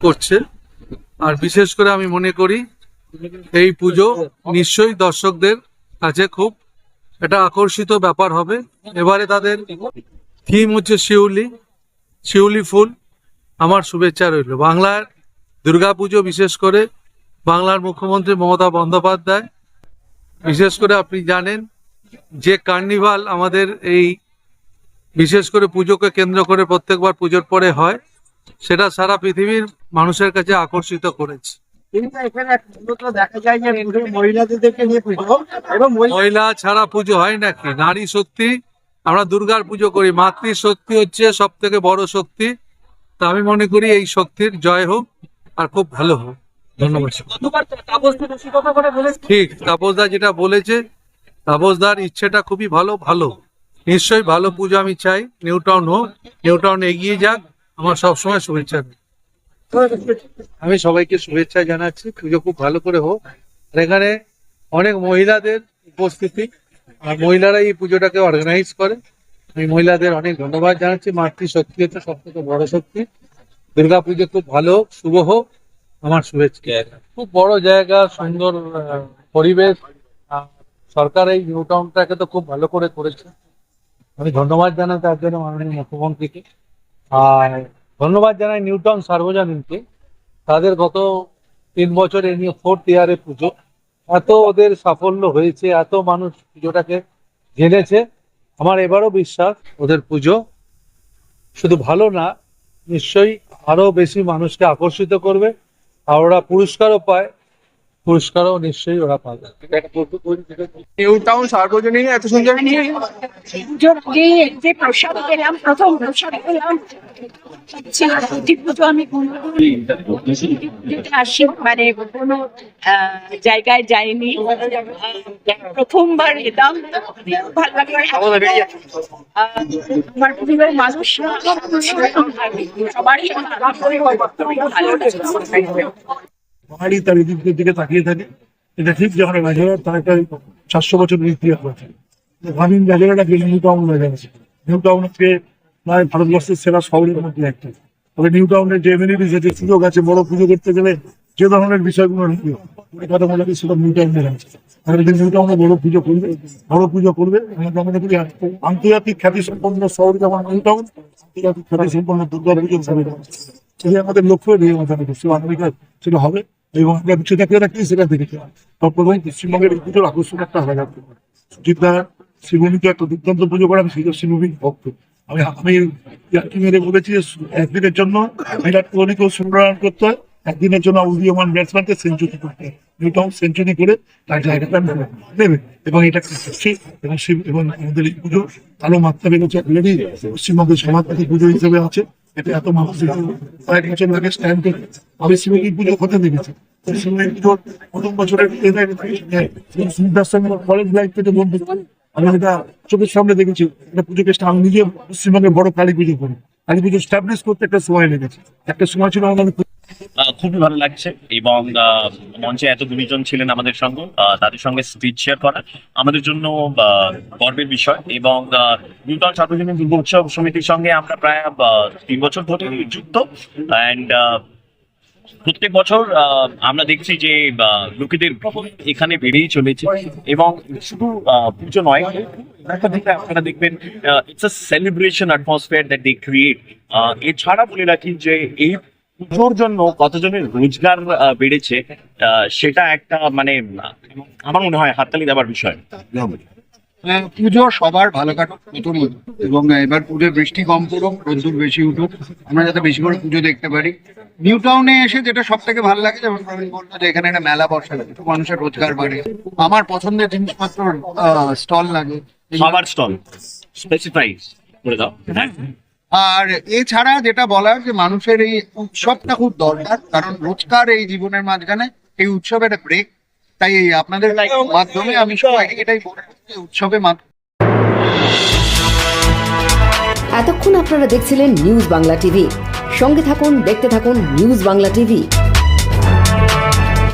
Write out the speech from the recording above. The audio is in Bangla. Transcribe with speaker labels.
Speaker 1: করছে। আর বিশেষ করে আমি মনে করি এই পুজো নিশ্চয়ই দর্শকদের কাছে খুব এটা আকর্ষিত ব্যাপার হবে। এবারে তাদের থিম হচ্ছে শিউলি শিউলি ফুল। আমার শুভেচ্ছা রইল। বাংলার দুর্গাপুজো বিশেষ করে বাংলার মুখ্যমন্ত্রী মমতা বন্দ্যোপাধ্যায়। বিশেষ করে আপনি জানেন যে কার্নিভাল আমাদের এই বিশেষ করে পুজোকে কেন্দ্র করে প্রত্যেকবার পুজোর পরে হয়। সেটা সারা পৃথিবীর মানুষের কাছে আকর্ষিত করেছে।
Speaker 2: মহিলা
Speaker 1: ছাড়া পুজো হয় নাকি? নারী শক্তি আমরা দুর্গার পুজো করি। মাতৃ শক্তি হচ্ছে সব থেকে বড় শক্তি। তা আমি মনে করি এই শক্তির জয় হোক আর খুব ভালো হোক। ধন্যবাদ ঠিক তাপসদা যেটা বলেছে তাপসদার ইচ্ছেটা খুবই ভালো ভালো। নিশ্চয়ই ভালো পুজো আমি চাই। নিউ টাউন হোক নিউ টাউন এগিয়ে যাক। আমার সবসময় শুভেচ্ছা আমি সবাইকে শুভেচ্ছা জানাচ্ছি। পুজো খুব ভালো করে হোক। আর এখানে অনেক মহিলাদের উপস্থিতি। আর মহিলারা এই পুজোটাকে অর্গানাইজ করে। আমি মহিলাদের অনেক ধন্যবাদ জানাচ্ছি। মাতৃ শক্তি হচ্ছে সব থেকে বড় শক্তি। দুর্গা পুজো খুব ভালো হোক, শুভ হোক। আমার শুভেচ্ছা। খুব বড় জায়গা, সুন্দর পরিবেশ। সরকার এই নিউ টাউনটাকে তো খুব ভালো করে করেছে। আমি ধন্যবাদ জানাই তার জন্য মাননীয় মুখ্যমন্ত্রীকে। আর ধন্যবাদ জানাই নিউটন সার্বজনীনকে। তাদের গত তিন বছর এ নিয়ে ফোর্থ ইয়ারে পুজো। এত ওদের সাফল্য হয়েছে, এত মানুষ পুজোটাকে জেনেছে। আমার এবারও বিশ্বাস ওদের পুজো শুধু ভালো না, নিশ্চয়ই আরও বেশি মানুষকে আকর্ষিত করবে। আর ওরা পুরস্কারও পায়। পুরস্কারও নিশ্চয়ই ওরা পাবে।
Speaker 2: নিউ টাউন সার্বজনীন এত সুন্দর
Speaker 3: পুজোর আগে যে প্রসাদ পেলাম প্রথম প্রসাদ পেলাম পুজো আমি কোনোদিন আসি মানে কোনো জায়গায় যাইনি। প্রথমবার এলাম ভালো লাগল। আমার পরিবারের মানুষ সবারই ভালো লাগছে
Speaker 4: তার ইতিহাসের দিকে তাকিয়ে থাকে। এটা ঠিক যখন রাজারা তার একটা চারশো বছর ইতিহাস আছে। গ্রামীণ রাজারা নিউ টাউন রাজা আছে নিউ টাউন হচ্ছে প্রায় ভারতবর্ষের সেরা শহরের মধ্যে একটা। তবে নিউ টাউনের যে এমিনিটিস আছে সুযোগ আছে, বড় পুজো করতে গেলে যে ধরনের বিষয়গুলো করি সেটা নিউ টাউনের আছে যদি নিউ টাউনে বড় পুজো করবে, বড় পুজো করবে আন্তর্জাতিক খ্যাতি সম্পন্ন শহর যেমন নিউ টাউন আন্তর্জাতিক খ্যাতি সম্পন্ন দুর্গা পুজো আমাদের লক্ষ্য নিয়ে আমাদের আমেরিকায় সেটা হবে। এবং আমরা সেটাকে রাখি, সেটা দেখেছি তৎপ্রথম পশ্চিমবঙ্গের এই আকর্ষণ একটা আলাদা সুচিত্রা শিবভূমিকে একটা দুর্দান্ত পুজো করে আমি সেই শিবভূমির ভক্ত। আমি আমি মেরে বলেছি একদিনের জন্য বিরাট কোহলিকেও সুন্দরায়ণ করতে হয়, একদিনের জন্য উদীয়মান ব্যাটসম্যানকে সেঞ্চুরি করতে হয়। নিউটাউন সেঞ্চুরি করে তার জায়গাটা নেবে এবং এটা করছি এবং এবং আমাদের এই পুজো আরও মাত্রা বেড়েছে অলরেডি পশ্চিমবঙ্গের পুজো হিসেবে আছে। এটা এত মানুষ কয়েক বছর আগে স্ট্যান্ড করে আমি পুজো হতে দেখেছি কলেজ লাইফ থেকে বন্ধু। আমি এটা চোখের সামনে দেখেছি, এটা পুজোকে নিজে পশ্চিমবঙ্গের বড় কালী পুজো করি। কালী পুজো করতে একটা সময় লেগেছে। একটা সময় ছিল আমাদের
Speaker 5: খুবই ভালো লাগছে এবং মঞ্চে এত গুণীজন ছিলেন আমাদের সঙ্গে তাদের সঙ্গে স্পিচ শেয়ার করা আমাদের জন্য গর্বের বিষয় এবং নিউটন সার্বজনীন দুর্গা উৎসব সমিতির সঙ্গে আমরা প্রায় তিন বছর ধরে যুক্ত অ্যান্ড প্রত্যেক বছর আমরা দেখছি যে লোকেদের এখানে বেড়েই চলেছে এবং শুধু পুজো নয় আপনারা দেখবেন it's a celebration atmosphere that they create এছাড়া বলে রাখি যে এই পুজোর জন্য কতজনের রোজগার বেড়েছে সেটা একটা মানে আমার মনে হয় হাততালি দেওয়ার বিষয়।
Speaker 6: হ্যাঁ, পুজো সবার ভালো কাটুক নতুন এবং এবার পুজোয় বৃষ্টি কম করুক রোদ্দুর বেশি উঠুক আমরা যাতে বেশি করে পুজো দেখতে পারি। নিউ টাউনে এসে যেটা সব থেকে ভালো লাগে যেমন প্রবীণ বলল যে এখানে একটা মেলা বসে একটু মানুষের রোজগার বাড়ে। আমার পছন্দের জিনিসপত্র স্টল লাগে।
Speaker 5: খাবার স্টল স্পেসিফাই করে দাও। হ্যাঁ।
Speaker 6: আর এছাড়া যেটা বলার যে মানুষের এই উৎসবটা খুব দরকার, কারণ রোজকার এই জীবনের মাঝখানে এই উৎসবের একটা ব্রেক তাই আপনাদের মাধ্যমে আমি সবাইকে এটাই বলব উৎসবে
Speaker 7: এতক্ষণ আপনারা দেখছিলেন নিউজ বাংলা টিভি। সঙ্গে থাকুন, দেখতে থাকুন নিউজ বাংলা টিভি।